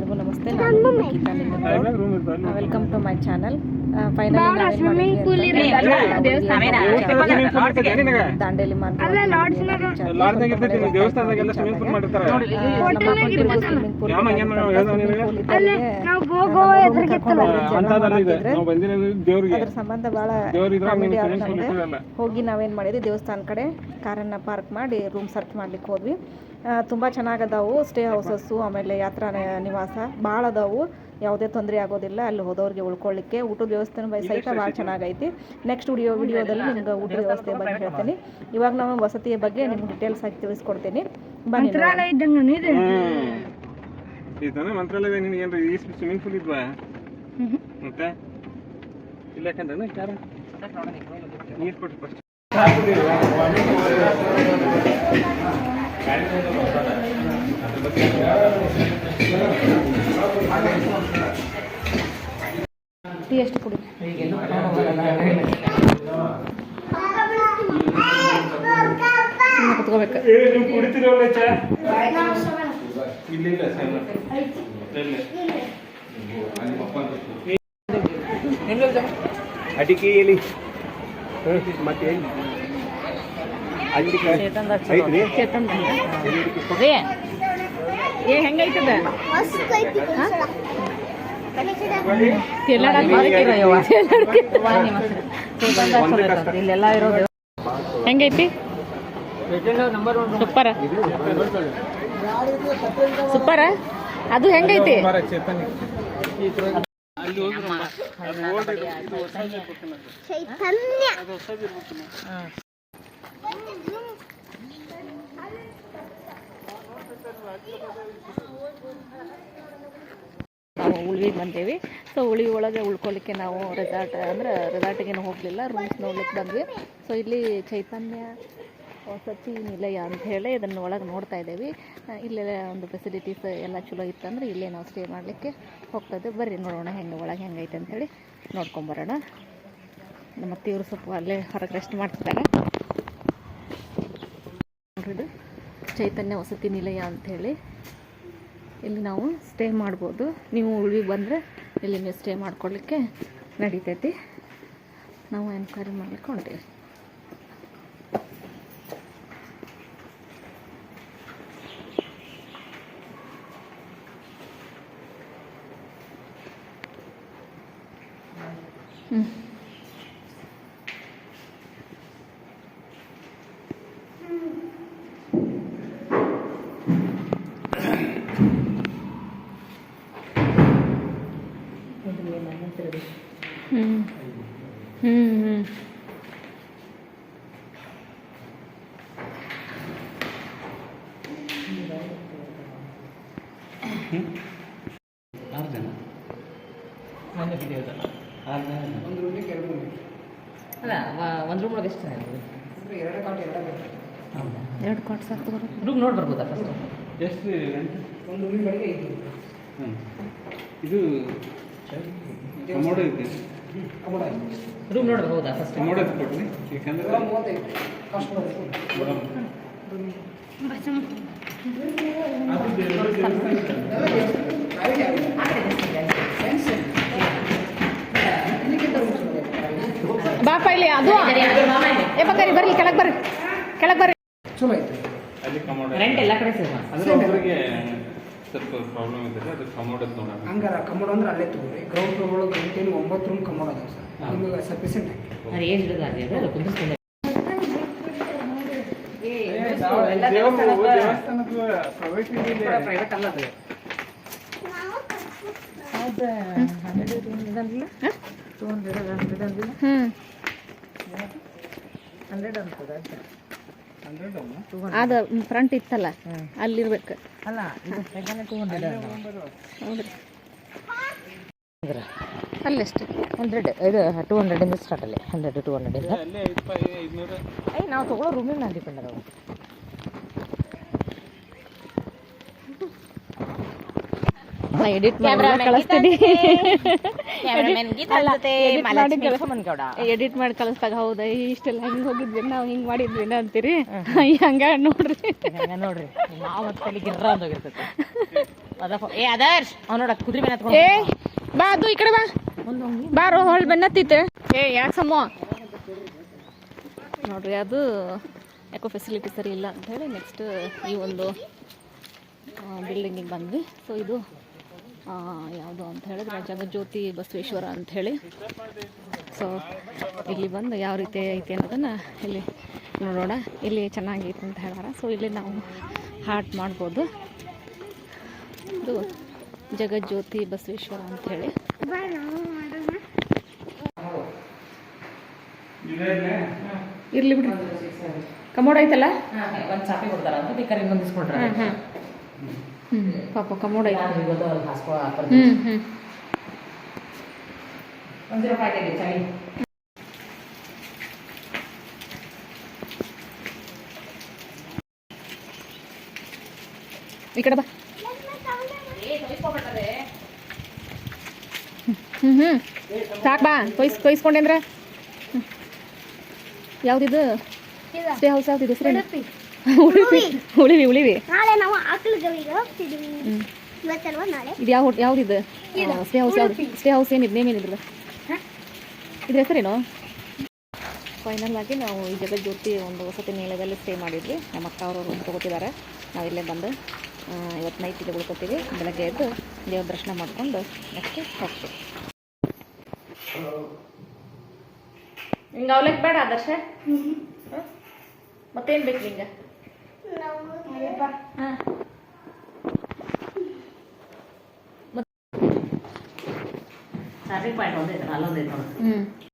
ಎಲ್ಲರಿಗೂ ನಮಸ್ತೆ. ನಾನು welcome to my channel final Dandeli ಅದ್ರ ಸಂಬಂಧ ಬಹಳ ಹೋಗಿ ನಾವೇನ್ ಮಾಡಿದ್ವಿ ದೇವಸ್ಥಾನ ಕಡೆ ಕಾರನ್ನ ಪಾರ್ಕ್ ಮಾಡಿ ರೂಮ್ ಸರ್ಚ್ ಮಾಡ್ಲಿಕ್ಕೆ ಹೋದ್ವಿ. ತುಂಬ ಚೆನ್ನಾಗದಾವು ಸ್ಟೇ ಹೌಸಸ್ಸು ಆಮೇಲೆ ಯಾತ್ರಾ ನ- ನಿವಾಸ ಭಾಳ ಅದಾವು ಯಾವುದೇ ತೊಂದರೆ ಆಗೋದಿಲ್ಲ ಅಲ್ಲಿ ಹೋದವ್ರಿಗೆ ಉಳ್ಕೊಳ್ಳಿಕ್ಕೆ. ಊಟದ ವ್ಯವಸ್ಥೆ ಬೈ ಸಹಿತ ಭಾಳ ಚೆನ್ನಾಗೈತಿ. ನೆಕ್ಸ್ಟ್ ವಿಡಿಯೋ ವಿಡಿಯೋದಲ್ಲಿ ನಿಮ್ಗೆ ಊಟದ ವ್ಯವಸ್ಥೆ ಬಗ್ಗೆ ಹೇಳ್ತೀನಿ. ಇವಾಗ ನಾವು ವಸತಿಯ ಬಗ್ಗೆ ನಿಮ್ಗೆ ಡೀಟೇಲ್ಸ್ ಆಗಿ ತಿಳಿಸ್ಕೊಡ್ತೀನಿ. ಬನ್ನಿ ನೋಡೋಣ. ಇದಾನೆ ಮಂತ್ರಾಲಯದ ನಿನಗೆ ಏನ್ರಿ? ಈ ಸ್ವಿಮ್ಮಿಂಗ್ ಪೂಲ್ ಇದ್ವಾ? ಮತ್ತೆ? ಇಲ್ಲ ಯಾಕಂದ್ರೆ ನೀರು ಕೊಟ್ಟು ಫಸ್ಟ್ ಟೀ ಎಷ್ಟು ಕುಡಿ. ಕುತ್ಕೋಬೇಕು. ಅಡಿಕೆ ಮತ್ತೆ ಏ ಹೆಂಗೈತದ? ಇಲ್ಲೆಲ್ಲ ಇರೋದು. ಹೆಂಗೈತಿ? ಸೂಪರ. ಸೂಪರ? ಅದು ಹೆಂಗೈತಿ? ಚೇತನ್ ಅಲ್ಲಿ ಹೋಗಿ ಅದು ಓಲ್ಡ್ ಇದು ಇದು ಹೊಸದು ಇರ್ಬೇಕು ಅದು ಹೊಸದು ಇರ್ಬೇಕು ನಾವು ಉಳ್ವಿಗೆ ಬಂದೇವಿ. ಸೊ ಉಳಿ ಒಳಗೆ ಉಳ್ಕೊಳ್ಳಿಕ್ಕೆ ನಾವು ರೆಸಾರ್ಟ್ ಅಂದ್ರೆ ರೆಸಾರ್ಟಿಗೇನು ಹೋಗಲಿಲ್ಲ ರೂಮ್ಸ್ ನೋಡ್ಲಿಕ್ಕೆ ಬಂದ್ವಿ. ಸೊ ಇಲ್ಲಿ ಚೈತನ್ಯ ವಸತಿ ನಿಲಯ ಅಂತ ಹೇಳಿ ಇದನ್ನು ಒಳಗೆ ನೋಡ್ತಾ ಇದ್ದೇವೆ. ಇಲ್ಲೆಲ್ಲ ಒಂದು ಫೆಸಿಲಿಟೀಸ್ ಎಲ್ಲ ಚಲೋ ಇತ್ತಂದ್ರೆ ಇಲ್ಲೇ ನಾವು ಸ್ಟೇ ಮಾಡಲಿಕ್ಕೆ ಹೋಗ್ತದೆ ಬರ್ರಿ ನೋಡೋಣ, ಹೆಂಗೆ ಒಳಗೆ ಹೆಂಗೈತೆ ಅಂತೇಳಿ ನೋಡ್ಕೊಂಬರೋಣ ನಮ್ಮ ತೀವ್ರ ಸ್ವಲ್ಪ ಅಲ್ಲೇ ಹೊರಗೆ ರೆಸ್ಟ್ ಮಾಡ್ತಿದ್ದಾರೆ. ನೋಡ್ರಿ ಚೈತನ್ಯ, ವಸತಿ ನಿಲಯ ಅಂಥೇಳಿ ಇಲ್ಲಿ ನಾವು ಸ್ಟೇ ಮಾಡ್ಬೋದು. ನೀವು ಉಳ್ವಿಗೆ ಬಂದರೆ ಇಲ್ಲಿ ನೀವು ಸ್ಟೇ ಮಾಡ್ಕೊಳ್ಳಿಕ್ಕೆ ನಡೀತೈತಿ. ನಾವು ಎನ್ಕ್ವೈರಿ ಮಾಡ್ಲಿಕ್ಕೆ ಹ್ಞೂ ಹ್ಞೂ ಹ್ಞೂ ಆರು ಜನ ಅಲ್ಲ ಒಂದು ರೂಮ್ ಒಳಗೆ ಎಷ್ಟು ಜನ ಇರ್ಬೋದು ಎರಡು ಎರಡು ಕಾಟ್ ಸಾಕು ತಗೋರಿ ರೂಮ್ ನೋಡಿ ಬರ್ಬೋದಾ ಫಸ್ಟ್ ಎಷ್ಟು ರೆಂಟ್ ಹ್ಮ್. ಇದು ಕಮೋಡ ಇದೆ. ರೂಮ್ ನೋಡಿ ಬರ್ಬೋದಾ ಫಸ್ಟ್ ಕಮೋಡ ಕೊಡ್ರಿ ಯಾಕಂದ್ರೆ. ಅದು ಬೇರೆ ಬಾಪ ಇಲ್ಲಿ ಅದು. ಏ ಬಕ್ಕರಿ ಬರ್ರಿ ಕೆಳಗೆ ಬರ್ರಿ. ಕೆಳಗೆ ಬರ್ರಿ. ಅಲ್ಲಿ ಕಮೋಡ ರೆಂಟ್ ಎಲ್ಲ ಕಡೆ ಸೇಮ್ ಅಂದ್ರೆ ಒಬ್ಬರಿಗೆ ಸ್ವಲ್ಪ ಪ್ರಾಬ್ಲಮ್ ಇದೆ ಅದು ಕಮೋಡ ನೋಡೋಣ. ಹಂಗಾರ ಕಮೋಡ್ ಅಂದ್ರೆ ಅಲ್ಲೇ ತಗೋರಿ. ಗ್ರೌಂಡ್ ಫ್ಲೋರ್ ಒಳಗೆ ಗಂಟೆಲಿ ಒಂಬತ್ತು ರೂಮ್ ಕಮೋಡ್ ಅದಾವ ಸರ್. ನಿಮಗೆ ಸಫಿಸೆಂಟ್ ಆಗಿ ಅದು ಏಜ್ ಇರೋದು ಅದೇ ಅದು ಕುಂದಿಸ್ಕೊಂಡು ಅದು. ಫ್ರಂಟ್ ಇತ್ತಲ್ಲ ಅಲ್ಲಿರ್ಬೇಕು. ಅಲ್ಲ ಹೌದ್ರಿ. ಅಲ್ಲೆಷ್ಟು. ಹಂಡ್ರೆಡ್ ಇದು ಟೂ ಹಂಡ್ರೆಡಿಂದ ಸ್ಟಾರ್ಟ್ ಅಲ್ಲಿ. ಹಂಡ್ರೆಡ್ ಟೂ ಹಂಡ್ರೆಡ್ ಇಂದ. ಇಪ್ಪ ಐದುನೂರು. ಐ ನಾವು ತೊಗೊಳ್ಳೋ ರೂಮಿನ ಡಿಪೆಂಡ್ ಅದಾವ ನಾ ಎಡಿಟ್ ಮಾಡಿ ಕಳಿಸ್ತೀನಿ. ಎಡಿಟ್ ಮಾಡಿ ಕಳಿಸ್ದಾಗ ಹೌದಾ ಇಷ್ಟೆಲ್ಲ ಹೆಂಗ್ ಹೋಗಿದ್ವಿ ನಾವು ಹಿಂಗ್ ಮಾಡಿದ್ವಿ ಅಂತೀರಿ? ಹಂಗ ನೋಡ್ರಿ. ನೋಡ್ರಿ. ಏ ಅದರ್ ನೋಡ ಕುದುರೆ ಮೇಲೆ ಏ ಬಾ ಅದು ಈ ಕಡೆ ಬಾ. ಬಾರೋ ಹೊಳ್ ಬೆನ್ನತ್ತಿತ್ತೆ ಏ ಯಾಕೆ ಸಮ ನೋಡ್ರಿ ಅದು ಯಾಕೋ ಫೆಸಿಲಿಟಿ ಸರಿ ಇಲ್ಲ ಅಂತ ಹೇಳಿ ನೆಕ್ಸ್ಟ್ ಈ ಒಂದು ಬಿಲ್ಡಿಂಗಿಗೆ ಬಂದ್ವಿ. ಸೊ ಇದು ಯಾವುದು ಅಂತ ಹೇಳಿದ್ರೆ ಜಗಜ್ಯೋತಿ ಬಸವೇಶ್ವರ ಅಂತ ಹೇಳಿ ಸೊ ಇಲ್ಲಿ ಬಂದು ಯಾವ ರೀತಿ ಐತೆ ಅನ್ನೋದನ್ನು ಇಲ್ಲಿ ನೋಡೋಣ. ಇಲ್ಲಿ ಚೆನ್ನಾಗೈತೆ ಅಂತ ಹೇಳ್ಯಾರ ಸೊ ಇಲ್ಲಿ ನಾವು ಹಾರ್ಟ್ ಮಾಡ್ಬೋದು. ಇದು ಜಗಜ್ಯೋತಿ ಬಸವೇಶ್ವರ ಅಂತ ಹೇಳಿ ಇರ್ಲಿ ಬಿಡ್ರಿ. ಕಮೋಡ್ ಐತಲ್ಲ? ಒಂದು ಚಾಪಿ ಕೊಡ್ತಾರ ಅಂತ ಬೇಕಾದ್ರೆ ಇನ್ನೊಂದು ಇಸ್ಕೊಂಡ್ರೆ. ಪಾಪ ಕಮೋಡ ಈ ಕಡೆ ಬಾ. ಹ್ಮ್ ಹ್ಮ್. ಸಾಕ್ ಬಾ ಕೊಯ್ಸ್ ಕೊಯ್ಸ್ಕೊಂಡೆ ಯಾವ್ದಿದು? Stay house ಯಾವ್ದಿದು? ಹೆಸರೇನು ಉಳಿವಿ ಉಳಿವಿ ಉಳಿವಿ. ನಾಳೆ ನಾವು ಆಕಳುಗಳಿಗೆ ಹೋಗ್ತಿದ್ದೀವಿ ಹ್ಮ್ ಇವತ್ತಲ್ವಾ ನಾಳೆ? ಇದು ಯಾವ ಯಾವ್ದಿದು? ಸ್ಟೇ ಹೌಸ್ ಯಾವ್ದು? ಸ್ಟೇ ಹೌಸ್ ಏನಿದೆ ನೇಮ್ ಏನಿದ್ರಲ್ಲ ಇದ್ರ ಹೆಸರೇನು? ಫೈನಲ್ ಆಗಿ ನಾವು ಈ ಜಗಜ್ಯೋತಿ ಒಂದು ವಸತಿ ನಿಲಯದಲ್ಲಿ ಸ್ಟೇ ಮಾಡಿದ್ವಿ. ನಮ್ಮ ಅಕ್ಕ ಅವರು ರೂಮ್ ತೊಗೋತಿದ್ದಾರೆ. ನಾವು ಇಲ್ಲೇ ಬಂದು ಇವತ್ತು ನೈಟ್ ಇಲ್ಲಿ ಉಳ್ಕೊತೀವಿ. ಬೆಳಗ್ಗೆ ಎದ್ದು ದೇವ್ರ ದರ್ಶನ ಮಾಡಿಕೊಂಡು ನೆಕ್ಸ್ಟ್ ಹೋಗ್ತೀವಿ. ಹಿಂಗೆ ಅವಲಕ್ಕಿ ಬೇಡ ಆದರ್ಶ? ಮತ್ತೇನು ಬೇಕು ನಿಂಗೆ? ಹಾಂ ಚಾರ್ಜಿಂಗ್ ಪಾಯಿಂಟ್ ಒಂದೇ ಇದೆ